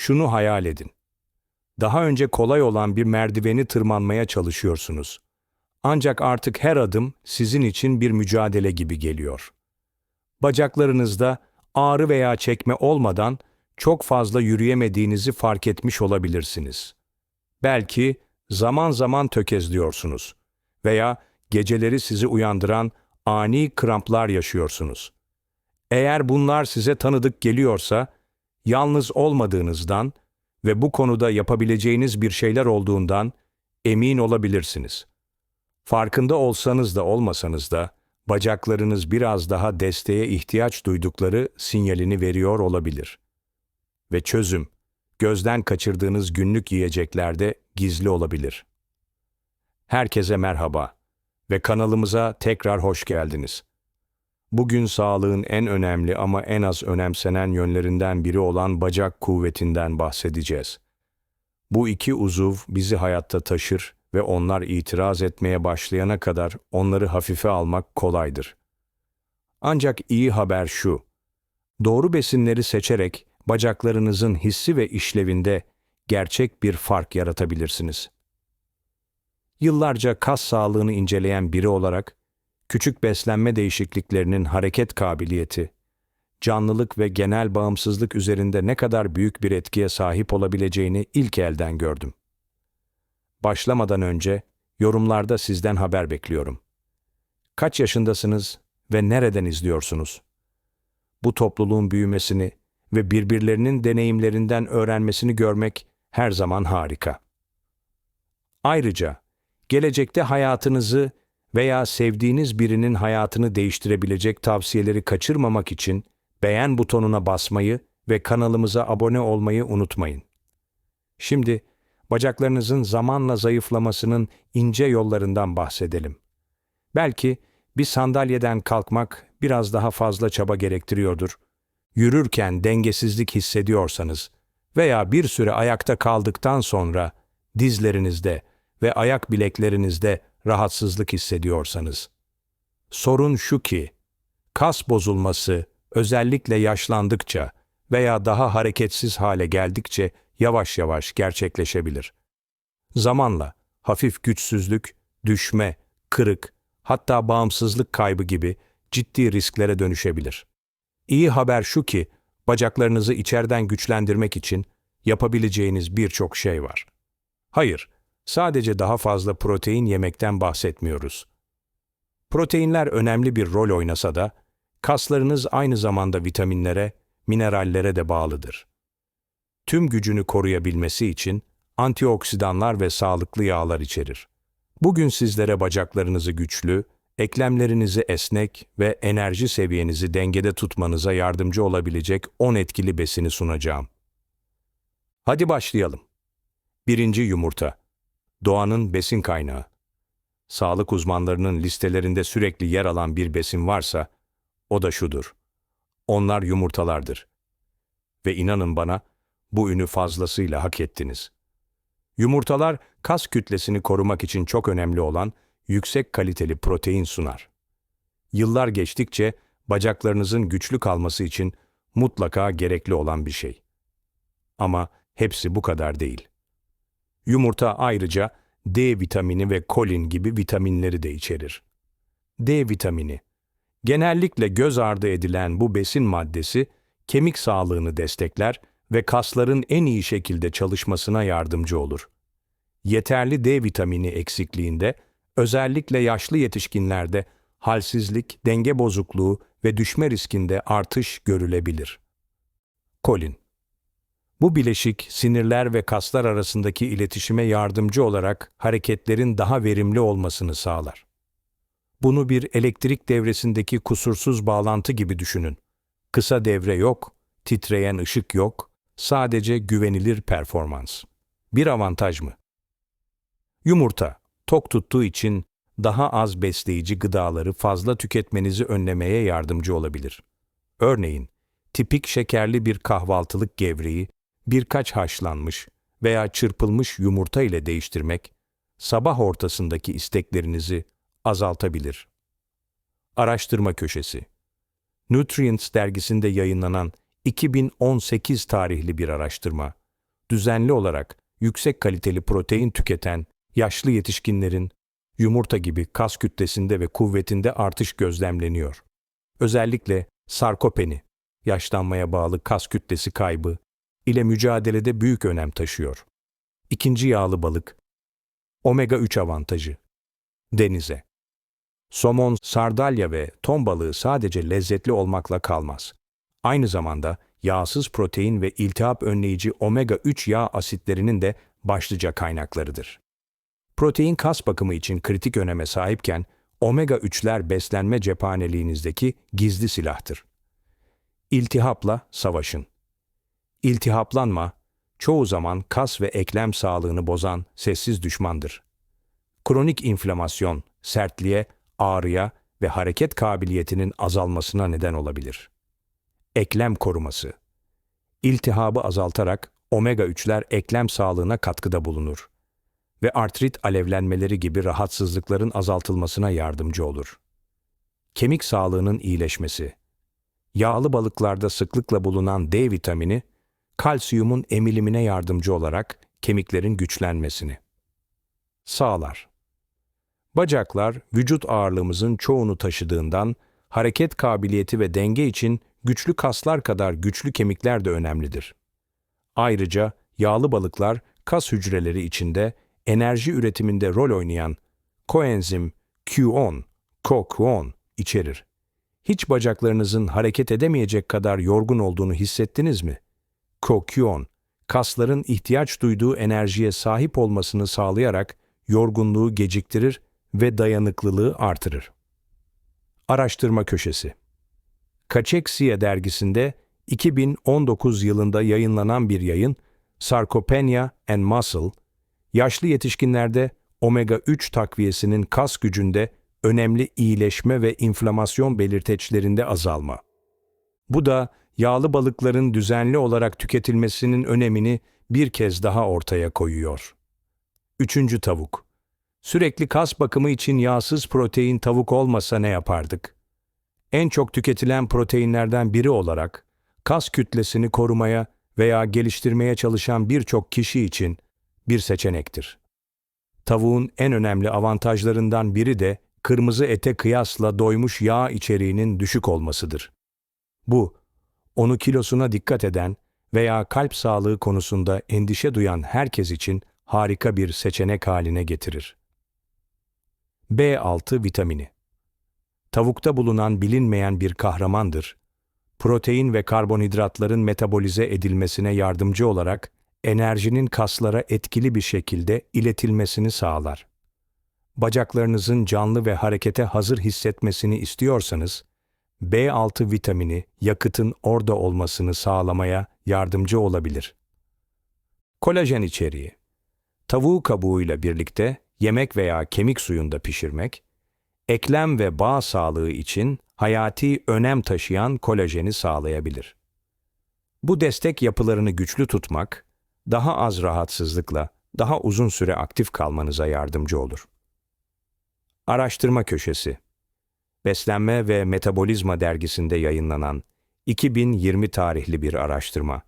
Şunu hayal edin. Daha önce kolay olan bir merdiveni tırmanmaya çalışıyorsunuz. Ancak artık her adım sizin için bir mücadele gibi geliyor. Bacaklarınızda ağrı veya çekme olmadan çok fazla yürüyemediğinizi fark etmiş olabilirsiniz. Belki zaman zaman tökezliyorsunuz veya geceleri sizi uyandıran ani kramplar yaşıyorsunuz. Eğer bunlar size tanıdık geliyorsa, yalnız olmadığınızdan ve bu konuda yapabileceğiniz bir şeyler olduğundan emin olabilirsiniz. Farkında olsanız da olmasanız da bacaklarınız biraz daha desteğe ihtiyaç duydukları sinyalini veriyor olabilir. Ve çözüm, gözden kaçırdığınız günlük yiyeceklerde gizli olabilir. Herkese merhaba ve kanalımıza tekrar hoş geldiniz. Bugün sağlığın en önemli ama en az önemsenen yönlerinden biri olan bacak kuvvetinden bahsedeceğiz. Bu iki uzuv bizi hayatta taşır ve onlar itiraz etmeye başlayana kadar onları hafife almak kolaydır. Ancak iyi haber şu. Doğru besinleri seçerek bacaklarınızın hissi ve işlevinde gerçek bir fark yaratabilirsiniz. Yıllarca kas sağlığını inceleyen biri olarak küçük beslenme değişikliklerinin hareket kabiliyeti, canlılık ve genel bağımsızlık üzerinde ne kadar büyük bir etkiye sahip olabileceğini ilk elden gördüm. Başlamadan önce yorumlarda sizden haber bekliyorum. Kaç yaşındasınız ve nereden izliyorsunuz? Bu topluluğun büyümesini ve birbirlerinin deneyimlerinden öğrenmesini görmek her zaman harika. Ayrıca gelecekte hayatınızı veya sevdiğiniz birinin hayatını değiştirebilecek tavsiyeleri kaçırmamak için beğen butonuna basmayı ve kanalımıza abone olmayı unutmayın. Şimdi bacaklarınızın zamanla zayıflamasının ince yollarından bahsedelim. Belki bir sandalyeden kalkmak biraz daha fazla çaba gerektiriyordur. Yürürken dengesizlik hissediyorsanız veya bir süre ayakta kaldıktan sonra dizlerinizde ve ayak bileklerinizde rahatsızlık hissediyorsanız. Sorun şu ki, kas bozulması özellikle yaşlandıkça veya daha hareketsiz hale geldikçe yavaş yavaş gerçekleşebilir. Zamanla hafif güçsüzlük, düşme, kırık, hatta bağımsızlık kaybı gibi ciddi risklere dönüşebilir. İyi haber şu ki, bacaklarınızı içeriden güçlendirmek için yapabileceğiniz birçok şey var. Hayır, sadece daha fazla protein yemekten bahsetmiyoruz. Proteinler önemli bir rol oynasa da, kaslarınız aynı zamanda vitaminlere, minerallere de bağlıdır. Tüm gücünü koruyabilmesi için antioksidanlar ve sağlıklı yağlar içerir. Bugün sizlere bacaklarınızı güçlü, eklemlerinizi esnek ve enerji seviyenizi dengede tutmanıza yardımcı olabilecek 10 etkili besini sunacağım. Hadi başlayalım. Birinci yumurta. Doğanın besin kaynağı. Sağlık uzmanlarının listelerinde sürekli yer alan bir besin varsa, o da şudur. Onlar yumurtalardır. Ve inanın bana, bu ünü fazlasıyla hak ettiniz. Yumurtalar, kas kütlesini korumak için çok önemli olan yüksek kaliteli protein sunar. Yıllar geçtikçe bacaklarınızın güçlü kalması için mutlaka gerekli olan bir şey. Ama hepsi bu kadar değil. Yumurta ayrıca D vitamini ve kolin gibi vitaminleri de içerir. D vitamini Genellikle göz ardı edilen bu besin maddesi kemik sağlığını destekler ve kasların en iyi şekilde çalışmasına yardımcı olur. Yeterli D vitamini eksikliğinde özellikle yaşlı yetişkinlerde halsizlik, denge bozukluğu ve düşme riskinde artış görülebilir. Kolin Bu bileşik sinirler ve kaslar arasındaki iletişime yardımcı olarak hareketlerin daha verimli olmasını sağlar. Bunu bir elektrik devresindeki kusursuz bağlantı gibi düşünün. Kısa devre yok, titreyen ışık yok, sadece güvenilir performans. Bir avantaj mı? Yumurta, tok tuttuğu için daha az besleyici gıdaları fazla tüketmenizi önlemeye yardımcı olabilir. Örneğin, tipik şekerli bir kahvaltılık gevreği birkaç haşlanmış veya çırpılmış yumurta ile değiştirmek, sabah ortasındaki isteklerinizi azaltabilir. Araştırma Köşesi Nutrients dergisinde yayınlanan 2018 tarihli bir araştırma, düzenli olarak yüksek kaliteli protein tüketen yaşlı yetişkinlerin yumurta gibi kas kütlesinde ve kuvvetinde artış gözlemleniyor. Özellikle sarkopeni, yaşlanmaya bağlı kas kütlesi kaybı ile mücadelede büyük önem taşıyor. İkinci yağlı balık, omega 3 avantajı. Denize. Somon, sardalya ve ton balığı sadece lezzetli olmakla kalmaz. Aynı zamanda yağsız protein ve iltihap önleyici omega 3 yağ asitlerinin de başlıca kaynaklarıdır. Protein kas bakımı için kritik öneme sahipken omega 3'ler beslenme cephaneliğinizdeki gizli silahtır. İltihapla savaşın. İltihaplanma, çoğu zaman kas ve eklem sağlığını bozan sessiz düşmandır. Kronik inflamasyon, sertliğe, ağrıya ve hareket kabiliyetinin azalmasına neden olabilir. Eklem koruması. İltihabı azaltarak omega 3'ler eklem sağlığına katkıda bulunur ve artrit alevlenmeleri gibi rahatsızlıkların azaltılmasına yardımcı olur. Kemik sağlığının iyileşmesi. Yağlı balıklarda sıklıkla bulunan D vitamini, kalsiyumun emilimine yardımcı olarak kemiklerin güçlenmesini sağlar. Bacaklar vücut ağırlığımızın çoğunu taşıdığından hareket kabiliyeti ve denge için güçlü kaslar kadar güçlü kemikler de önemlidir. Ayrıca yağlı balıklar kas hücreleri içinde enerji üretiminde rol oynayan koenzim Q10, CoQ10 içerir. Hiç bacaklarınızın hareket edemeyecek kadar yorgun olduğunu hissettiniz mi? CoQ10, kasların ihtiyaç duyduğu enerjiye sahip olmasını sağlayarak yorgunluğu geciktirir ve dayanıklılığı artırır. Araştırma Köşesi Cachexia dergisinde 2019 yılında yayınlanan bir yayın, Sarcopenia and Muscle, yaşlı yetişkinlerde omega-3 takviyesinin kas gücünde önemli iyileşme ve inflamasyon belirteçlerinde azalma. Bu da yağlı balıkların düzenli olarak tüketilmesinin önemini bir kez daha ortaya koyuyor. Üçüncü tavuk. Sürekli kas bakımı için yağsız protein tavuk olmasa ne yapardık? En çok tüketilen proteinlerden biri olarak kas kütlesini korumaya veya geliştirmeye çalışan birçok kişi için bir seçenektir. Tavuğun en önemli avantajlarından biri de kırmızı ete kıyasla doymuş yağ içeriğinin düşük olmasıdır. Bu, onu kilosuna dikkat eden veya kalp sağlığı konusunda endişe duyan herkes için harika bir seçenek haline getirir. B6 vitamini Tavukta bulunan bilinmeyen bir kahramandır. Protein ve karbonhidratların metabolize edilmesine yardımcı olarak enerjinin kaslara etkili bir şekilde iletilmesini sağlar. Bacaklarınızın canlı ve harekete hazır hissetmesini istiyorsanız, B6 vitamini yakıtın orada olmasını sağlamaya yardımcı olabilir. Kolajen içeriği Tavuğu kabuğuyla birlikte yemek veya kemik suyunda pişirmek, eklem ve bağ sağlığı için hayati önem taşıyan kolajeni sağlayabilir. Bu destek yapılarını güçlü tutmak, daha az rahatsızlıkla daha uzun süre aktif kalmanıza yardımcı olur. Araştırma Köşesi Beslenme ve Metabolizma dergisinde yayınlanan 2020 tarihli bir araştırma,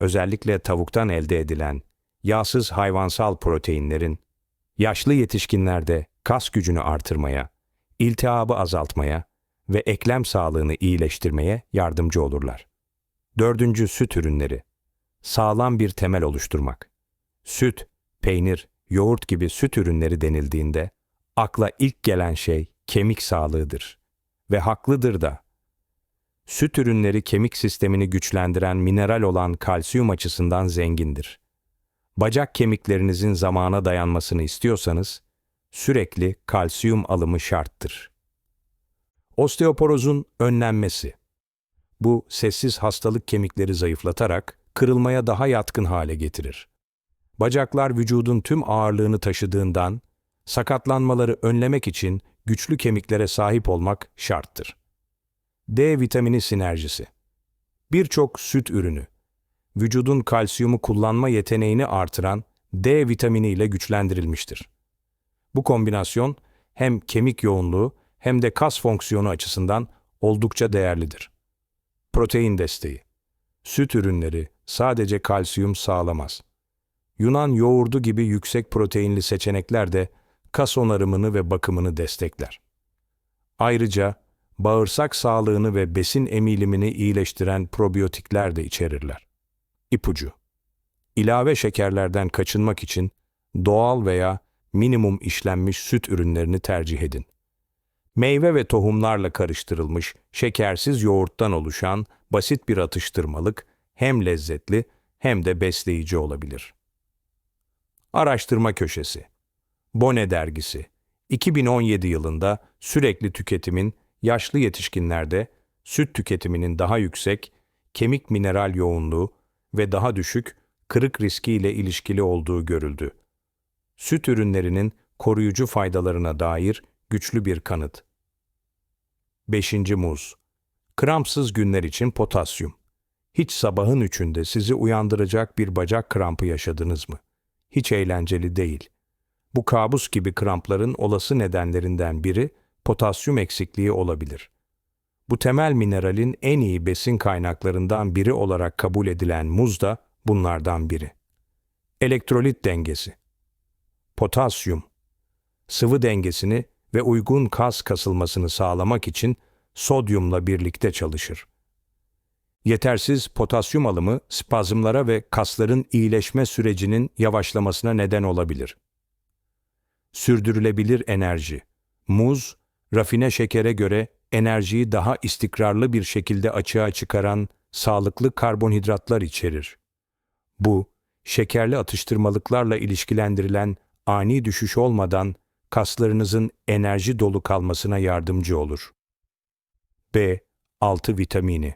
özellikle tavuktan elde edilen yağsız hayvansal proteinlerin yaşlı yetişkinlerde kas gücünü artırmaya, iltihabı azaltmaya ve eklem sağlığını iyileştirmeye yardımcı olurlar. Dördüncü süt ürünleri sağlam bir temel oluşturmak. Süt, peynir, yoğurt gibi süt ürünleri denildiğinde akla ilk gelen şey kemik sağlığıdır. Ve haklıdır da. Süt ürünleri kemik sistemini güçlendiren mineral olan kalsiyum açısından zengindir. Bacak kemiklerinizin zamana dayanmasını istiyorsanız, sürekli kalsiyum alımı şarttır. Osteoporozun önlenmesi. Bu sessiz hastalık kemikleri zayıflatarak kırılmaya daha yatkın hale getirir. Bacaklar vücudun tüm ağırlığını taşıdığından, sakatlanmaları önlemek için güçlü kemiklere sahip olmak şarttır. D vitamini sinerjisi Birçok süt ürünü, vücudun kalsiyumu kullanma yeteneğini artıran D vitamini ile güçlendirilmiştir. Bu kombinasyon hem kemik yoğunluğu hem de kas fonksiyonu açısından oldukça değerlidir. Protein desteği Süt ürünleri sadece kalsiyum sağlamaz. Yunan yoğurdu gibi yüksek proteinli seçenekler de kas onarımını ve bakımını destekler. Ayrıca bağırsak sağlığını ve besin emilimini iyileştiren probiyotikler de içerirler. İpucu İlave şekerlerden kaçınmak için doğal veya minimum işlenmiş süt ürünlerini tercih edin. Meyve ve tohumlarla karıştırılmış, şekersiz yoğurttan oluşan basit bir atıştırmalık hem lezzetli hem de besleyici olabilir. Araştırma Köşesi Bone Dergisi 2017 yılında sürekli tüketimin yaşlı yetişkinlerde süt tüketiminin daha yüksek, kemik mineral yoğunluğu ve daha düşük kırık riski ile ilişkili olduğu görüldü. Süt ürünlerinin koruyucu faydalarına dair güçlü bir kanıt. 5. Muz Krampsız günler için potasyum. Hiç sabahın üçünde sizi uyandıracak bir bacak krampı yaşadınız mı? Hiç eğlenceli değil. Bu kabus gibi krampların olası nedenlerinden biri potasyum eksikliği olabilir. Bu temel mineralin en iyi besin kaynaklarından biri olarak kabul edilen muz da bunlardan biri. Elektrolit dengesi. Potasyum, sıvı dengesini ve uygun kas kasılmasını sağlamak için sodyumla birlikte çalışır. Yetersiz potasyum alımı spazmlara ve kasların iyileşme sürecinin yavaşlamasına neden olabilir. Sürdürülebilir enerji. Muz, rafine şekere göre enerjiyi daha istikrarlı bir şekilde açığa çıkaran sağlıklı karbonhidratlar içerir. Bu, şekerli atıştırmalıklarla ilişkilendirilen ani düşüş olmadan kaslarınızın enerji dolu kalmasına yardımcı olur. B. 6 vitamini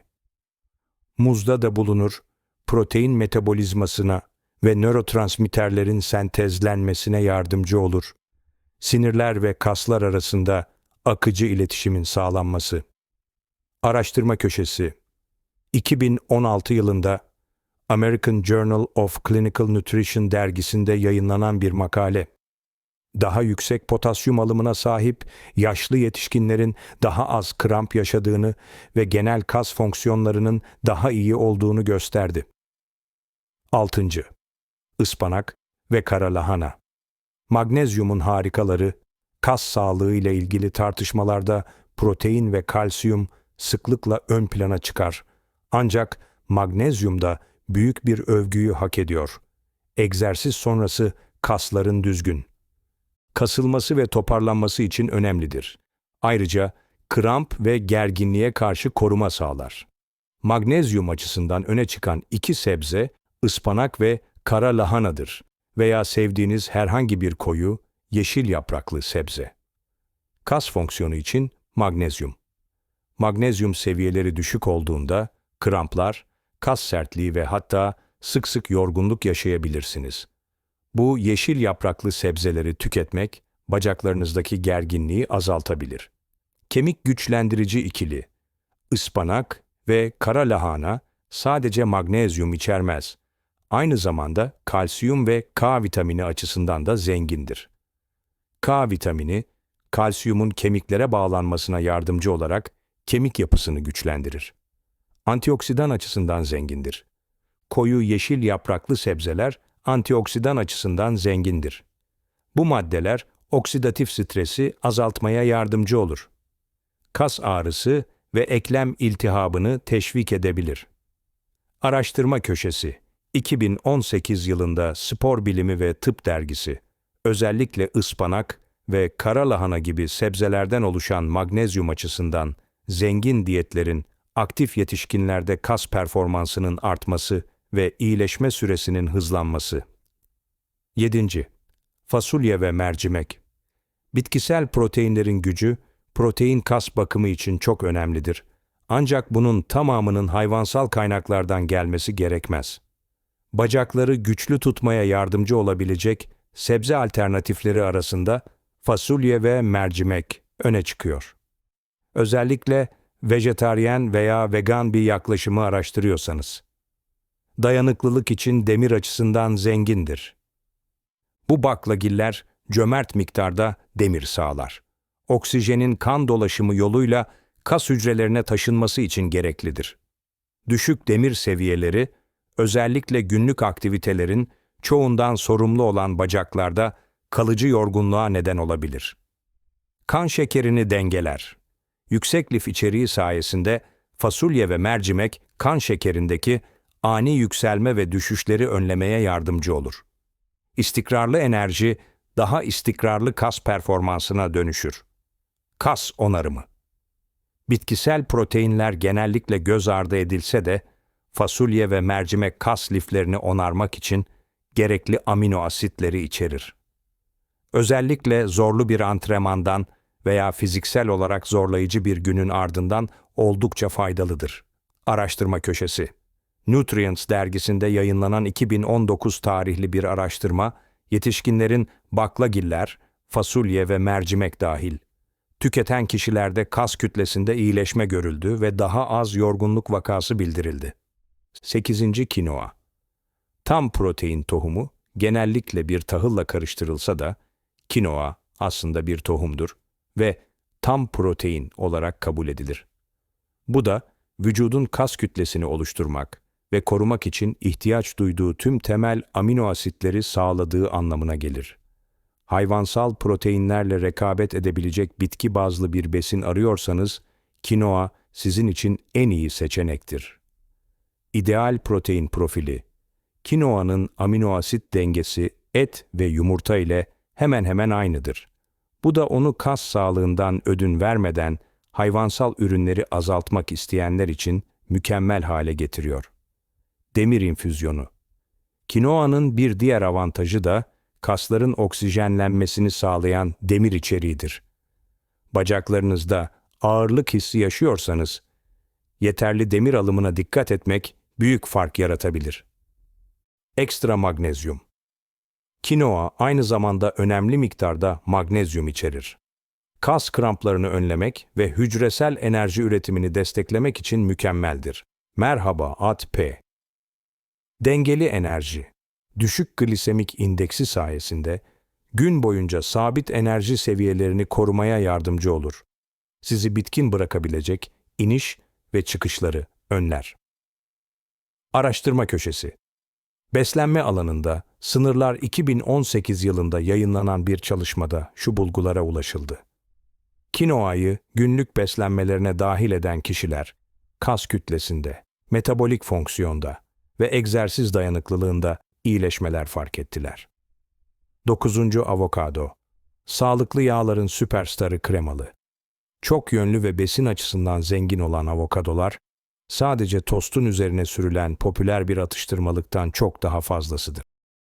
Muzda da bulunur, protein metabolizmasına ve nörotransmitterlerin sentezlenmesine yardımcı olur. Sinirler ve kaslar arasında akıcı iletişimin sağlanması. Araştırma Köşesi 2016 yılında American Journal of Clinical Nutrition dergisinde yayınlanan bir makale. Daha yüksek potasyum alımına sahip yaşlı yetişkinlerin daha az kramp yaşadığını ve genel kas fonksiyonlarının daha iyi olduğunu gösterdi. 6. Ispanak ve kara lahana. Magnezyumun harikaları, kas sağlığı ile ilgili tartışmalarda protein ve kalsiyum sıklıkla ön plana çıkar. Ancak magnezyum da büyük bir övgüyü hak ediyor. Egzersiz sonrası kasların düzgün. Kasılması ve toparlanması için önemlidir. Ayrıca kramp ve gerginliğe karşı koruma sağlar. Magnezyum açısından öne çıkan iki sebze ıspanak ve kara lahanadır veya sevdiğiniz herhangi bir koyu, yeşil yapraklı sebze. Kas fonksiyonu için magnezyum. Magnezyum seviyeleri düşük olduğunda kramplar, kas sertliği ve hatta sık sık yorgunluk yaşayabilirsiniz. Bu yeşil yapraklı sebzeleri tüketmek bacaklarınızdaki gerginliği azaltabilir. Kemik güçlendirici ikili, ıspanak ve kara lahana sadece magnezyum içermez. Aynı zamanda kalsiyum ve K vitamini açısından da zengindir. K vitamini, kalsiyumun kemiklere bağlanmasına yardımcı olarak kemik yapısını güçlendirir antioksidan açısından zengindir. Koyu yeşil yapraklı sebzeler antioksidan açısından zengindir. Bu maddeler oksidatif stresi azaltmaya yardımcı olur. Kas ağrısı ve eklem iltihabını teşvik edebilir. Araştırma Köşesi 2018 yılında Spor Bilimi ve Tıp Dergisi özellikle ıspanak ve kara lahana gibi sebzelerden oluşan magnezyum açısından zengin diyetlerin aktif yetişkinlerde kas performansının artması ve iyileşme süresinin hızlanması. 7. Fasulye ve mercimek. Bitkisel proteinlerin gücü, protein kas bakımı için çok önemlidir. Ancak bunun tamamının hayvansal kaynaklardan gelmesi gerekmez. Bacakları güçlü tutmaya yardımcı olabilecek sebze alternatifleri arasında fasulye ve mercimek öne çıkıyor. Özellikle vejetaryen veya vegan bir yaklaşımı araştırıyorsanız. Dayanıklılık için demir açısından zengindir. Bu baklagiller cömert miktarda demir sağlar. Oksijenin kan dolaşımı yoluyla kas hücrelerine taşınması için gereklidir. Düşük demir seviyeleri, özellikle günlük aktivitelerin çoğundan sorumlu olan bacaklarda kalıcı yorgunluğa neden olabilir. Kan şekerini dengeler. Yüksek lif içeriği sayesinde fasulye ve mercimek kan şekerindeki ani yükselme ve düşüşleri önlemeye yardımcı olur. İstikrarlı enerji daha istikrarlı kas performansına dönüşür. Kas onarımı. Bitkisel proteinler genellikle göz ardı edilse de fasulye ve mercimek kas liflerini onarmak için gerekli amino asitleri içerir. Özellikle zorlu bir antrenmandan veya fiziksel olarak zorlayıcı bir günün ardından oldukça faydalıdır. Araştırma köşesi Nutrients dergisinde yayınlanan 2019 tarihli bir araştırma, yetişkinlerin baklagiller, fasulye ve mercimek dahil tüketen kişilerde kas kütlesinde iyileşme görüldü ve daha az yorgunluk vakası bildirildi. 8. Kinoa Tam protein tohumu genellikle bir tahılla karıştırılsa da kinoa aslında bir tohumdur ve tam protein olarak kabul edilir. Bu da vücudun kas kütlesini oluşturmak ve korumak için ihtiyaç duyduğu tüm temel amino asitleri sağladığı anlamına gelir. Hayvansal proteinlerle rekabet edebilecek bitki bazlı bir besin arıyorsanız, kinoa sizin için en iyi seçenektir. İdeal protein profili Kinoa'nın amino asit dengesi et ve yumurta ile hemen hemen aynıdır. Bu da onu kas sağlığından ödün vermeden hayvansal ürünleri azaltmak isteyenler için mükemmel hale getiriyor. Demir infüzyonu Kinoa'nın bir diğer avantajı da kasların oksijenlenmesini sağlayan demir içeriğidir. Bacaklarınızda ağırlık hissi yaşıyorsanız, yeterli demir alımına dikkat etmek büyük fark yaratabilir. Ekstra magnezyum Kinoa aynı zamanda önemli miktarda magnezyum içerir. Kas kramplarını önlemek ve hücresel enerji üretimini desteklemek için mükemmeldir. Merhaba ATP. Dengeli enerji. Düşük glisemik indeksi sayesinde gün boyunca sabit enerji seviyelerini korumaya yardımcı olur. Sizi bitkin bırakabilecek iniş ve çıkışları önler. Araştırma köşesi Beslenme alanında sınırlar 2018 yılında yayınlanan bir çalışmada şu bulgulara ulaşıldı. Kinoayı günlük beslenmelerine dahil eden kişiler, kas kütlesinde, metabolik fonksiyonda ve egzersiz dayanıklılığında iyileşmeler fark ettiler. 9. Avokado Sağlıklı yağların süperstarı kremalı. Çok yönlü ve besin açısından zengin olan avokadolar, sadece tostun üzerine sürülen popüler bir atıştırmalıktan çok daha fazlasıdır.